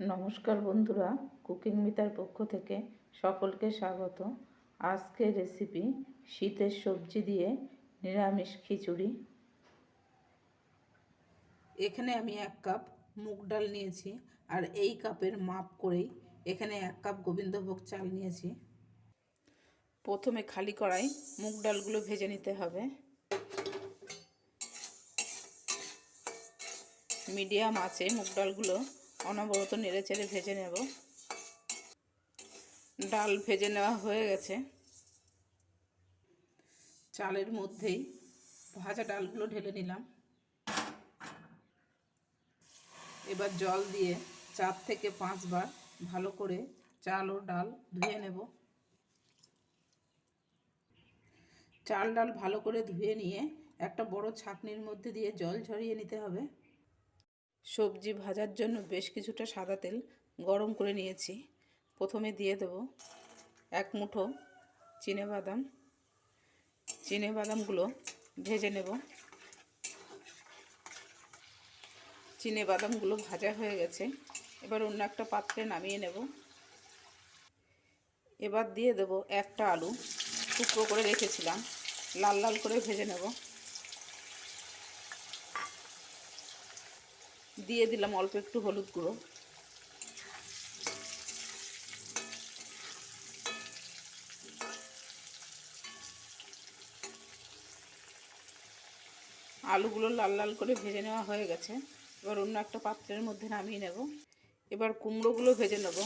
নমস্কার বন্ধুরা, কুকিং মিতার পক্ষ থেকে সকলকে স্বাগত। আজকের রেসিপি শীতের সবজি দিয়ে নিরামিষ খিচুড়ি। এখানে আমি এক কাপ মুগ ডাল নিয়েছি আর এই কাপের মাপ করেই এখানে এক কাপ গোবিন্দভোগ চাল নিয়েছি। প্রথমে খালি কড়াই মুগ ডালগুলো ভেজে নিতে হবে। মিডিয়াম আছে মুগ ডালগুলো অনবরত নেড়ে চেড়ে ভেজে নেব। ডাল ভেজে নেওয়া হয়ে গেছে। চালের মধ্যেই ভাজা ডালগুলো ঢেলে নিলাম। এবার জল দিয়ে চার থেকে পাঁচবার ভালো করে চাল ও ডাল ধুয়ে নেব। চাল ডাল ভালো করে ধুয়ে নিয়ে একটা বড় ছাকনির মধ্যে দিয়ে জল ঝরিয়ে নিতে হবে। সবজি ভাজার জন্য বেশ কিছুটা সাদা তেল গরম করে নিয়েছি। প্রথমে দিয়ে দেব এক মুঠো চিনে বাদাম চিনে বাদামগুলো ভেজে নেব। চিনে বাদামগুলো ভাজা হয়ে গেছে। এবার অন্য একটা পাত্রে নামিয়ে নেব। এবার দিয়ে দেব একটা আলু। টুকরো করে রেখেছিলাম। লাল লাল করে ভেজে নেব। দিয়ে দিলাম অল্প একটু হলুদ গুঁড়ো। আলুগুলো লাল লাল করে ভেজে নেওয়া হয়ে গেছে। এবার অন্য একটা পাত্রের মধ্যে নামিয়ে নেব। এবার কুমড়োগুলো ভেজে নেব।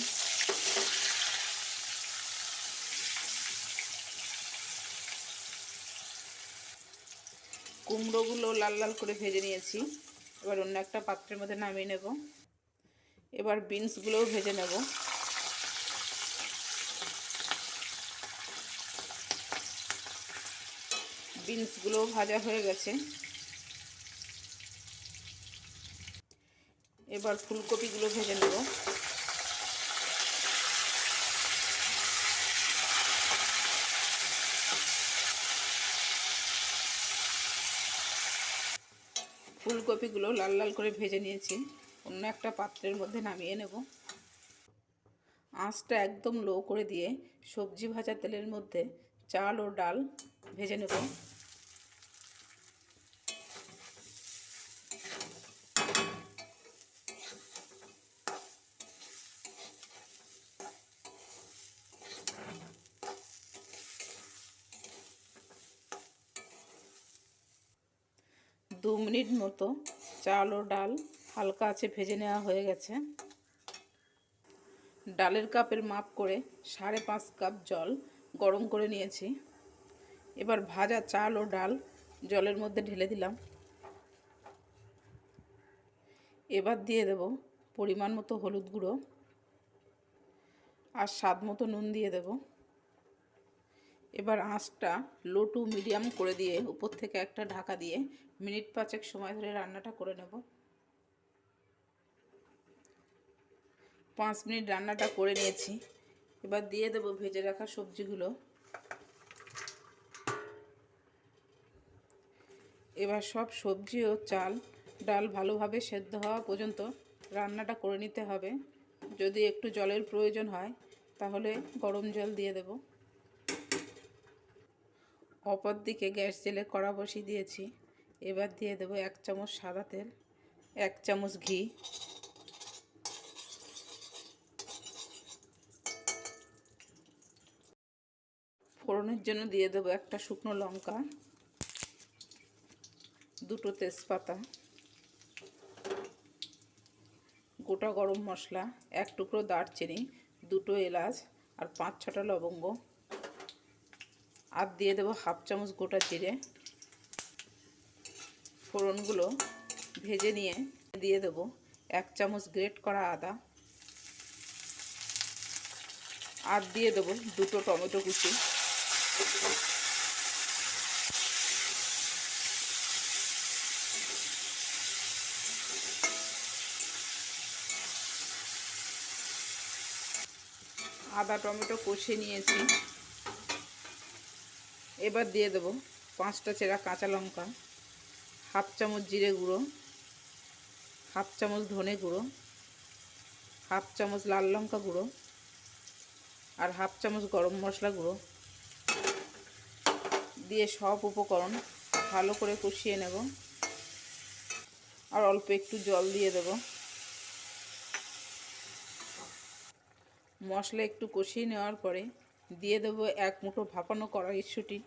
কুমড়োগুলো লাল লাল করে ভেজে নিয়েছি। এবার অন্য একটা পাত্রের মধ্যে নামিয়ে নেব। এবার বিনসগুলোও ভেজে নেব। বিনসগুলোও ভাজা হয়ে গেছে। এবার ফুলকপিগুলো ভেজে নেব। ফুলকপিগুলো লাল লাল করে ভেজে নিয়েছি। অন্য একটা পাত্রের মধ্যে নামিয়ে নেব। আঁচটা একদম লো করে দিয়ে সবজি ভাজা তেলের মধ্যে চাল ও ডাল ভেজে নেব। দু মিনিট মতো চাল ও ডাল হালকা আছে ভেজে নেওয়া হয়ে গেছে। ডালের কাপের মাপ করে সাড়ে পাঁচ কাপ জল গরম করে নিয়েছি। এবার ভাজা চাল ও ডাল জলের মধ্যে ঢেলে দিলাম। এবার দিয়ে দেব পরিমাণ মতো হলুদ গুঁড়ো আর স্বাদ মতো নুন দিয়ে দেব। এবার আঁচটা লো টু মিডিয়াম করে দিয়ে, উপর থেকে একটা ঢাকা দিয়ে মিনিট পাঁচেক সময় ধরে রান্নাটা করে নেব। পাঁচ মিনিট রান্নাটা করে নিয়েছি। এবার দিয়ে দেব ভেজে রাখা সবজিগুলো। এবার সব সবজি ও চাল, ডাল ভালোভাবে সেদ্ধ হওয়া পর্যন্ত রান্নাটা করে নিতে হবে। যদি একটু জলের প্রয়োজন হয়, তাহলে গরম জল দিয়ে দেব। অপর দিকে গ্যাস জেলে কড়া বসিয়ে দিয়েছি। এবার দিয়ে দেবো এক চামচ সাদা তেল, এক চামচ ঘি। ফোড়নের জন্য দিয়ে দেবো একটা শুকনো লঙ্কা, দুটো তেজপাতা, গোটা গরম মশলা, এক টুকরো দারচিনি, দুটো এলাচ আর পাঁচ ছটা লবঙ্গ। আর দিয়ে দেবো হাফ চামচ গোটা জিরে। ফোড়নগুলো ভেজে নিয়ে দিয়ে দেব এক চামচ গ্রেট করা আদা। আর দিয়ে দেবো দুটো টমেটো কুচি। আদা টমেটো কষে নিয়েছি। এবার দিয়ে দেবো পাঁচটা চেরা কাঁচা লঙ্কা, হাফ চামচ জিরে গুঁড়ো, হাফ চামচ ধনে গুঁড়ো, হাফ চামচ লাল লঙ্কা গুঁড়ো আর হাফ চামচ গরম মশলা গুঁড়ো। দিয়ে সব উপকরণ ভালো করে কষিয়ে নেব আর অল্প একটু জল দিয়ে দেব। মশলা একটু কষিয়ে নেওয়ার পরে দিয়ে দেব এক মুঠো ভাপানো কড়াইশুঁটি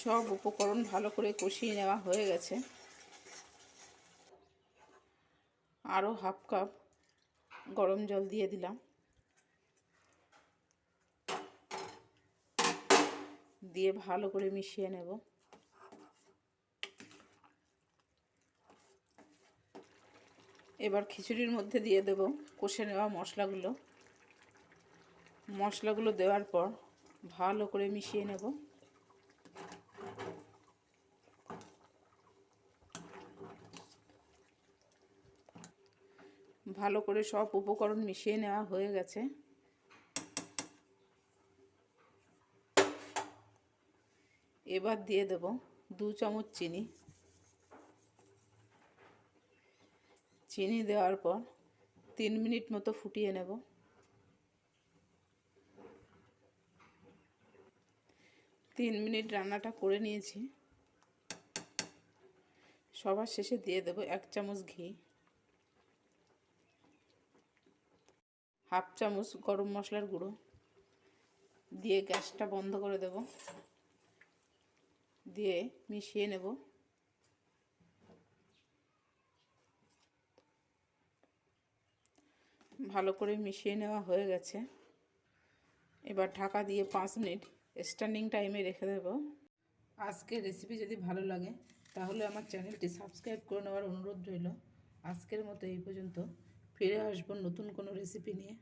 সব উপকরণ ভালো করে কষিয়ে নেওয়া হয়ে গেছে। আরও হাফ কাপ গরম জল দিয়ে দিলাম। দিয়ে ভালো করে মিশিয়ে নেব। এবার খিচুড়ির মধ্যে দিয়ে দেব কষে নেওয়া মশলাগুলো। মশলাগুলো দেওয়ার পর ভালো করে মিশিয়ে নেব। ভালো করে সব উপকরণ মিশিয়ে নেওয়া হয়ে গেছে। এবার দিয়ে দেব দু চামচ চিনি। চিনি দেওয়ার পর তিন মিনিট মতো ফুটিয়ে নেব। তিন মিনিট রান্নাটা করে নিয়েছি। সবার শেষে দিয়ে দেব এক চামচ ঘি। হাফ চামচ গরম মশলার গুঁড়ো। দিয়ে গ্যাসটা বন্ধ করে দেব। দিয়ে মিশিয়ে নেব। ভালো করে মিশিয়ে নেওয়া হয়ে গেছে। এবার ঢাকা দিয়ে পাঁচ মিনিট স্ট্যান্ডিং টাইমে রেখে দেব। আজকের রেসিপি যদি ভালো লাগে, তাহলে আমার চ্যানেলটি সাবস্ক্রাইব করে নেওয়ার অনুরোধ রইল। আজকের মতো এই পর্যন্ত। ফিরে আসব নতুন কোনো রেসিপি নিয়ে।